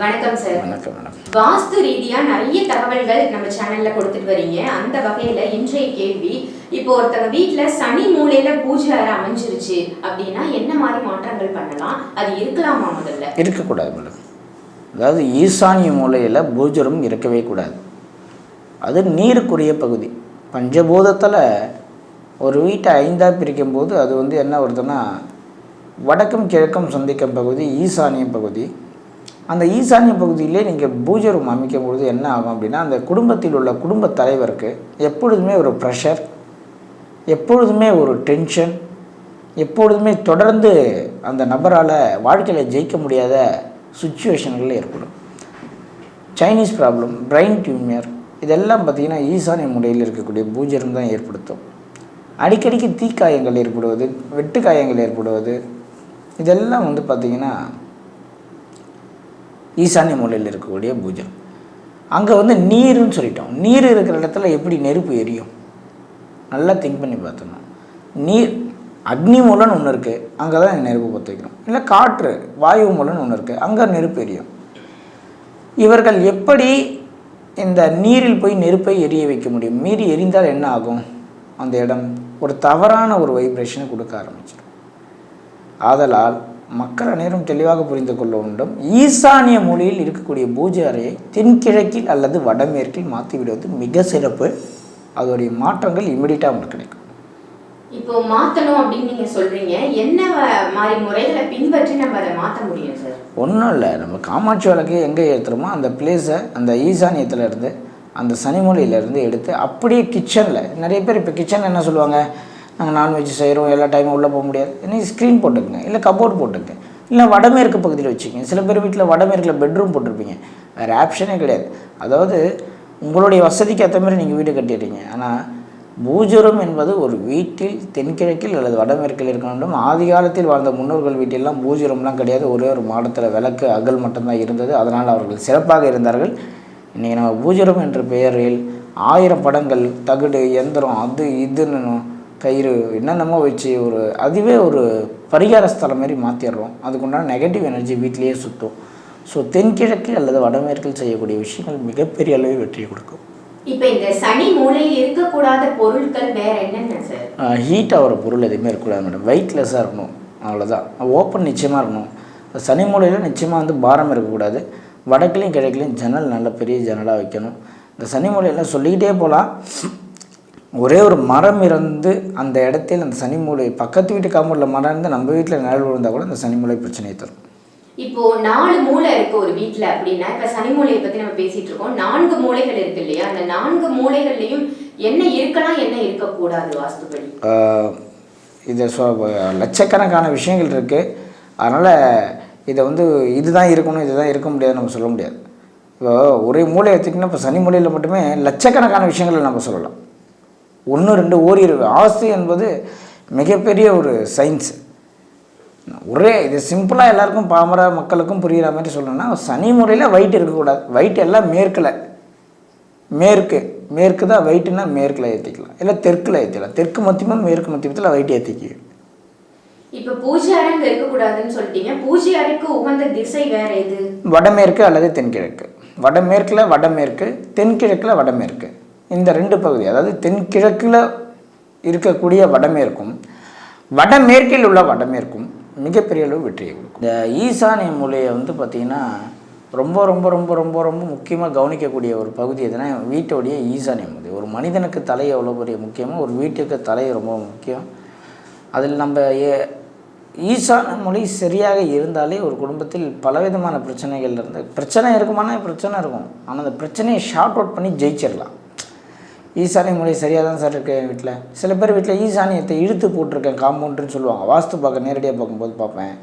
வணக்கம் சார் வணக்கம் வணக்கம். வாஸ்து ரீதியா நிறைய தகவல்கள் நம்ம சேனல்ல கொடுத்துட்டு வரீங்க. அந்த வகையில இன்றைய கேள்வி இப்போ ஒருத்தங்க வீட்ல சனி மூலையில பூஜை அறை அமைஞ்சிருச்சு அப்படின்னா என்ன மாதிரி மாற்றங்கள் பண்ணலாம்? அது இருக்கலாமா முதல்ல? இருக்கக்கூடாது மேடம். அதாவது ஈசானிய மூலையில் பூஜரம் இருக்கவே கூடாது. அது நீருக்குரிய பகுதி. பஞ்சபூதத்தில் ஒரு வீட்டை ஐந்தாக பிரிக்கும் போது அது வந்து என்ன வருதுன்னா வடக்கும் கிழக்கும் சந்திக்கும் பகுதி ஈசானிய பகுதி அந்த ஈசானிய பகுதியிலே நீங்கள் பூஜை ரூம் அமைக்கும் பொழுது என்ன ஆகும் அப்படின்னா அந்த குடும்பத்தில் உள்ள குடும்ப தலைவருக்கு எப்பொழுதுமே ஒரு ப்ரெஷர் எப்பொழுதுமே ஒரு டென்ஷன் எப்பொழுதுமே தொடர்ந்து அந்த நபரால் வாழ்க்கையில் ஜெயிக்க முடியாத சுச்சுவேஷன்கள் ஏற்படும். சைனீஸ் ப்ராப்ளம் பிரெயின் டியூமியர் இதெல்லாம் பார்த்திங்கன்னா ஈசானிய முறையில் இருக்கக்கூடிய பூஜரம் தான் ஏற்படுத்தும். அடிக்கடிக்கு தீக்காயங்கள் ஏற்படுவது வெட்டுக்காயங்கள் ஏற்படுவது இதெல்லாம் வந்து பார்த்திங்கன்னா ஈசானிய மூலையில் இருக்கக்கூடிய பூஜை. அங்கே வந்து நீருன்னு சொல்லிட்டோம். நீர் இருக்கிற இடத்துல எப்படி நெருப்பு எரியும்? நல்லா திங்க் பண்ணி பார்த்தோம்னா நீர் அக்னி மூலம்னு ஒன்று இருக்குது அங்கே தான் நெருப்பு பற்ற வைக்கணும். இல்லை காற்று வாயு மூலம்னு ஒன்று இருக்குது அங்கே நெருப்பு எரியும். இவர்கள் எப்படி இந்த நீரில் போய் நெருப்பை எரிய வைக்க முடியும்? மீறி எரிந்தால் என்ன ஆகும்? அந்த இடம் ஒரு தவறான ஒரு வைப்ரேஷனை கொடுக்க ஆரம்பிச்சிடும். ஆதலால் மக்கள் அனைவரும் தெளிவாக புரிந்து கொள்ள வேண்டும். ஈசானிய மொழியில் இருக்கக்கூடிய பூஜை அறையை தென்கிழக்கில் அல்லது வடமேற்கில் மாற்றி விடுவது மிக சிறப்பு. அதோடைய மாற்றங்கள் இமிடியட்டாக உங்களுக்கு கிடைக்கும். இப்போ மாத்தணும் அப்படின்னு நீங்க சொல்றீங்க. என்ன மாதிரி முறைகளை பின்பற்றி நம்ம அதை மாத்த முடியும் சார்? ஒன்றும் இல்லை. நம்ம காமாட்சி விளக்கு எங்கே ஏற்றுறோமோ அந்த பிளேஸை அந்த ஈசானியத்தில் இருந்து அந்த சனிமொழியிலேருந்து எடுத்து அப்படியே கிச்சனில் நிறைய பேர் இப்போ கிச்சனில் என்ன சொல்லுவாங்க? நாங்கள் நான்வெஜ் செய்கிறோம் எல்லா டைமும் உள்ளே போக முடியாது. நீங்கள் ஸ்க்ரீன் போட்டுக்கங்க. இல்லை கபோர்ட் போட்டுக்கங்க இல்லை வடமேற்கு பகுதியில் வச்சுக்கோங்க. சில பேர் வீட்டில் வடமேற்கில் பெட்ரூம் போட்டிருப்பீங்க. வேறு ஆப்ஷனே கிடையாது. அதாவது உங்களுடைய வசதிக்கு ஏற்ற மாதிரி நீங்கள் வீடு கட்டிடுறீங்க. ஆனால் பூஜரம் என்பது ஒரு வீட்டில் தென்கிழக்கில் அல்லது வடமேற்கில் இருக்க வேண்டும். ஆதி காலத்தில் வாழ்ந்த முன்னோர்கள் வீட்டிலெல்லாம் பூஜரம்லாம் கிடையாது. ஒரே ஒரு மாடத்தில் விளக்கு அகல் மட்டும்தான் இருந்தது. அதனால் அவர்கள் சிறப்பாக இருந்தார்கள். இன்றைக்கி நம்ம பூஜரம் என்ற பெயரில் ஆயிரம் படங்கள் தகடு எந்திரம் அது இதுன்னு கயிறு என்னென்னமோ வச்சு ஒரு அதுவே ஒரு பரிகார ஸ்தலம் மாதிரி மாற்றிடுறோம் அதுக்குண்டான நெகட்டிவ் எனர்ஜி வீட்டிலேயே சுற்றும் ஸோ தென்கிழக்கு அல்லது வடமேற்கில் செய்யக்கூடிய விஷயங்கள் மிகப்பெரிய அளவில் வெற்றியை கொடுக்கும். இப்போ இந்த சனி மூலையில் இருக்கக்கூடாத பொருட்கள் வேற என்னென்ன சார் ஹீட் ஆகிற பொருள் எதுவுமே இருக்கக்கூடாது மேடம் வெயிட்லெஸ்ஸாக இருக்கணும். அவ்வளோதான் ஓப்பன் நிச்சயமாக இருக்கணும். சனி மூலையில் நிச்சயமாக வந்து பாரம் இருக்கக்கூடாது. வடக்குலையும் கிழக்குலையும் ஜன்னல் நல்ல பெரிய ஜன்னலாக வைக்கணும். இந்த சனி மூலையெல்லாம் சொல்லிக்கிட்டே போகலாம் ஒரே ஒரு மரம் இருந்து அந்த இடத்தில் அந்த சனி மூலை பக்கத்து வீட்டு காம்பவுண்டில் மரம் இருந்து நம்ம வீட்டில் நிழல் விழுந்தால் கூட அந்த சனி மூலை பிரச்சனையை தரும். இப்போ நாலு மூளை இருக்கு ஒரு வீட்ல அப்படின்னா இப்ப சனி மூலையை பத்தி நம்ம பேசிட்டு இருக்கோம். நான்கு மூலைகள் இருக்கு இல்லையா? அந்த நான்கு மூலைகள்லயும் என்ன இருக்கலாம் என்ன இருக்கக்கூடாது வாஸ்துபடி இதை சொ லட்சக்கணக்கான விஷயங்கள் இருக்குது அதனால் இதை வந்து இதுதான் இருக்கணும் இதுதான் இருக்க முடியாது நம்ம சொல்ல முடியாது. இப்போ ஒரே மூளை எடுத்துக்கிட்டோம்னா இப்போ சனி மூலையில் மட்டுமே லட்சக்கணக்கான விஷயங்களை நம்ம சொல்லலாம். ஒன்று ரெண்டு ஓரிரு ஆஸ்தி என்பது மிகப்பெரிய ஒரு சயின்ஸ் ஒரே இது சிம்பிளாக எல்லாருக்கும் பாமர மக்களுக்கும் புரிகிற மாதிரி சொல்லணும்னா சனி முறையில் வெயிட் இருக்கக்கூடாது. வெயிட் எல்லாம் மேற்கில். மேற்கு. மேற்கு தான் வெயிட்டுனா மேற்கில் ஏற்றிக்கலாம் இல்லை தெற்கில் ஏற்றிக்கலாம் தெற்கு மத்தியமும் மேற்கு மத்தியத்தில் வெயிட் ஏற்றிக்க இப்ப பூஜை அறை அங்க இருக்கக்கூடாதுன்னு சொல்லிட்டீங்க. பூஜை அறைக்கு உகந்த திசை வேற எது? வடமேற்கு அல்லது தென்கிழக்கு. வடமேற்கில் வடமேற்கு தென்கிழக்கில் வடமேற்கு. இந்த ரெண்டு பகுதி அதாவது தென்கிழக்கில் இருக்கக்கூடிய வடமேற்கும் வடமேற்கில் உள்ள வடமேற்கும் மிகப்பெரிய அளவு வெற்றியை கொடுக்கும். இந்த ஈசானிய மூலையை வந்து பார்த்திங்கன்னா ரொம்ப ரொம்ப ரொம்ப ரொம்ப ரொம்ப முக்கியமாக கவனிக்கக்கூடிய ஒரு பகுதி எதுனா வீட்டோடைய ஈசானிய மூலை. ஒரு மனிதனுக்கு தலை எவ்வளோ பெரிய முக்கியமோ ஒரு வீட்டுக்கு தலை ரொம்ப முக்கியம். அதில் நம்ம ஏ- ஈசான மொழி சரியாக இருந்தாலே ஒரு குடும்பத்தில் பலவிதமான பிரச்சனைகள் இருந்து பிரச்சனை இருக்குமானா பிரச்சனை இருக்கும். ஆனால் அந்த பிரச்சனையை ஷார்ட் அவுட் பண்ணி ஜெயிச்சிடலாம். ஈசானிய மொழி சரியாக தான் சார் இருக்கு வீட்டில் சில பேர் வீட்டில் ஈசானியத்தை இழுத்து போட்டிருக்கேன் காம்பவுண்டுன்னு சொல்லுவாங்க. வாஸ்து பார்க்க நேரடியாக பார்க்கும்போது பார்ப்பேன்.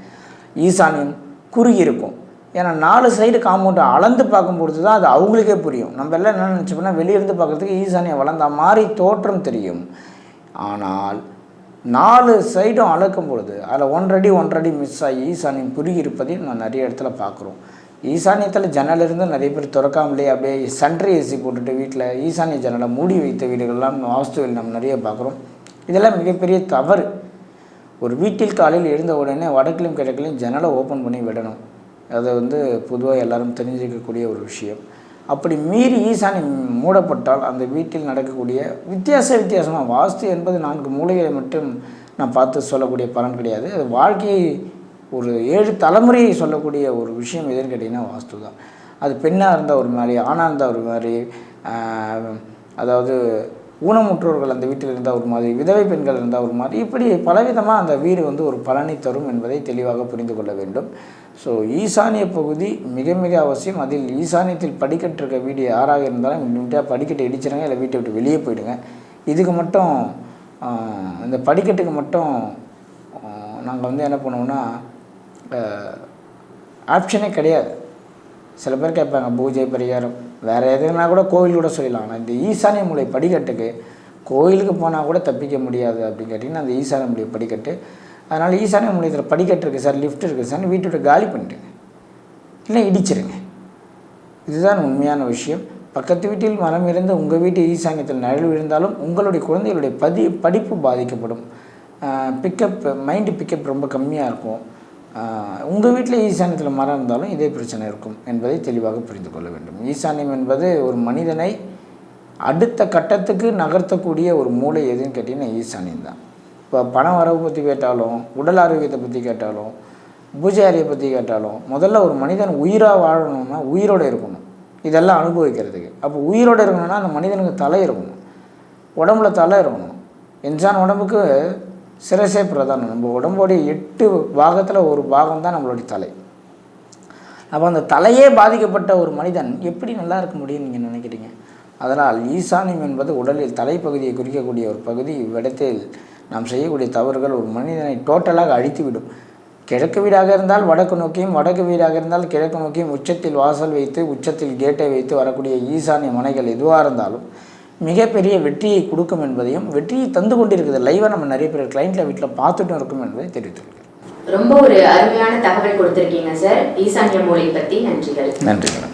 ஈசானியம் குறுகி இருக்கும். ஏன்னா நாலு சைடு காம்பவுண்டை அளந்து பார்க்கும்பொழுது தான் அது அவங்களுக்கே புரியும். நம்ம எல்லாம் என்ன நினச்சோம்னா வெளியிருந்து பார்க்குறதுக்கு ஈசானியம் வளர்ந்த மாதிரி தோற்றம் தெரியும். ஆனால் நாலு சைடும் அளக்கும் பொழுது அதில் ஒன்றடி ஒன்றடி மிஸ் ஆகி ஈசானியம் குறுகி இருப்பதையும் நான் நிறைய இடத்துல பார்க்குறோம். ஈசானியத்தில் ஜன்னல் இருந்து நிறைய பேர் திறக்காமலே அப்படியே சன்ட்ரி ஏசி போட்டுட்டு வீட்டில் ஈசானிய ஜன்னலை மூடி வைத்த வீடுகள்லாம் வாஸ்துவில் நம்ம நிறைய பார்க்குறோம். இதெல்லாம் மிகப்பெரிய தவறு. ஒரு வீட்டில் காலையில் எழுந்த உடனே வடக்கிலும் கிழக்கிலும் ஜன்னலை ஓப்பன் பண்ணி விடணும். அது வந்து பொதுவாக எல்லாரும் தெரிஞ்சிக்கக்கூடிய ஒரு விஷயம். அப்படி மீறி ஈசானி மூடப்பட்டால் அந்த வீட்டில் நடக்கக்கூடிய வித்தியாச வித்தியாசமாக வாஸ்து என்பது நான்கு மூலைகளை மட்டும் நான் பார்த்து சொல்லக்கூடிய பலன் கிடையாது. அது வாழ்க்கையை ஒரு ஏழு தலைமுறையை சொல்லக்கூடிய ஒரு விஷயம் எதுன்னு கேட்டிங்கன்னா வாஸ்து தான். அது பெண்ணாக இருந்தால் ஒரு மாதிரி ஆணாக இருந்தால் ஒரு மாதிரி அதாவது ஊனமுற்றோர்கள் அந்த வீட்டில் இருந்தால் ஒரு மாதிரி விதவை பெண்கள் இருந்தால் ஒரு மாதிரி இப்படி பலவிதமாக அந்த வீடு வந்து ஒரு பலனை தரும் என்பதை தெளிவாக புரிந்து கொள்ள வேண்டும். ஸோ ஈசானிய பகுதி மிக மிக அவசியம். அதில் ஈசானியத்தில் படிக்கட்டு இருக்க வீடு யாராக இருந்தாலும் இம்மிடியாக படிக்கட்டு இடிச்சிருங்க இல்லை வீட்டை விட்டு வெளியே போயிடுங்க. இதுக்கு மட்டும் இந்த படிக்கட்டுக்கு மட்டும் நாங்கள் வந்து என்ன பண்ணுவோம்னா ஆப்ஷனே கிடையாது. சில பேர் கேட்பாங்க பூஜை பரிகாரம். வேறு எதுனா கூட கோவில் கூட சொல்லிடலாம் ஆனால் இந்த ஈசானிய மூலை படிக்கட்டுக்கு கோயிலுக்கு போனால் கூட தப்பிக்க முடியாது அப்படின்னு கேட்டிங்கன்னா அந்த ஈசானிய மூலை படிக்கட்டு. அதனால் ஈசானிய மூலையத்தில் படிக்கட்டு இருக்குது சார் லிஃப்ட் இருக்குது சார் வீட்டோட காலி பண்ணிட்டுங்க இல்லை இடிச்சிருங்க. இதுதான் உண்மையான விஷயம். பக்கத்து வீட்டில் மரம் இருந்து உங்கள் வீட்டு ஈசானியத்தில் நிழல் விழுந்தாலும் உங்களுடைய குழந்தைகளுடைய பதி படிப்பு பாதிக்கப்படும். பிக்கப் மைண்டு பிக்கப் ரொம்ப கம்மியாக இருக்கும். உங்கள் வீட்டில் ஈசானியத்தில் மரம் இருந்தாலும் இதே பிரச்சனை இருக்கும் என்பதை தெளிவாக புரிந்து கொள்ள வேண்டும். ஈசானியம் என்பது ஒரு மனிதனை அடுத்த கட்டத்துக்கு நகர்த்தக்கூடிய ஒரு மூளை எதுன்னு கேட்டிங்கன்னா ஈசானியம் தான். இப்போ பண வரவு பற்றி கேட்டாலும் உடல் ஆரோக்கியத்தை பற்றி கேட்டாலும் பூஜை அறையை பற்றி கேட்டாலும் முதல்ல ஒரு மனிதன் உயிராக வாழணும்னா உயிரோடு இருக்கணும். இதெல்லாம் அனுபவிக்கிறதுக்கு. அப்போ உயிரோடு இருக்கணும்னா அந்த மனிதனுக்கு தலை இருக்கணும். உடம்புல தலை இருக்கணும். இன்சான் உடம்புக்கு சிரசே பிரதானம். நம்ம உடம்போடைய எட்டு பாகத்தில் ஒரு பாகம் தான் நம்மளுடைய தலை. அப்போ அந்த தலையே பாதிக்கப்பட்ட ஒரு மனிதன் எப்படி நல்லா இருக்க முடியும்னு நீங்கள் நினைக்கிறீங்க? அதனால் ஈசானியம் என்பது உடலில் தலைப்பகுதியை குறிக்கக்கூடிய ஒரு பகுதி. இவ்விடத்தில் நாம் செய்யக்கூடிய தவறுகள் ஒரு மனிதனை டோட்டலாக அழித்துவிடும். கிழக்கு வீடாக இருந்தால் வடக்கு நோக்கியும் வடக்கு வீடாக இருந்தால் கிழக்கு நோக்கியும் உச்சத்தில் வாசல் வைத்து உச்சத்தில் கேட்டை வைத்து வரக்கூடிய ஈசானிய மனைகள் எதுவாக இருந்தாலும் மிகப்பெரிய வெற்றியை கொடுக்கும் என்பதையும் வெற்றியை தந்து கொண்டிருக்குது லைவாக நம்ம நிறைய பேர் கிளைண்ட்டில் வீட்டில் பார்த்துட்டும் இருக்கும் என்பதை தெரிவித்துள்ளேன் ரொம்ப ஒரு அருமையான தகவல் கொடுத்திருக்கீங்க சார் ஈசான்ய மூலை பத்தி நன்றிகள். நன்றி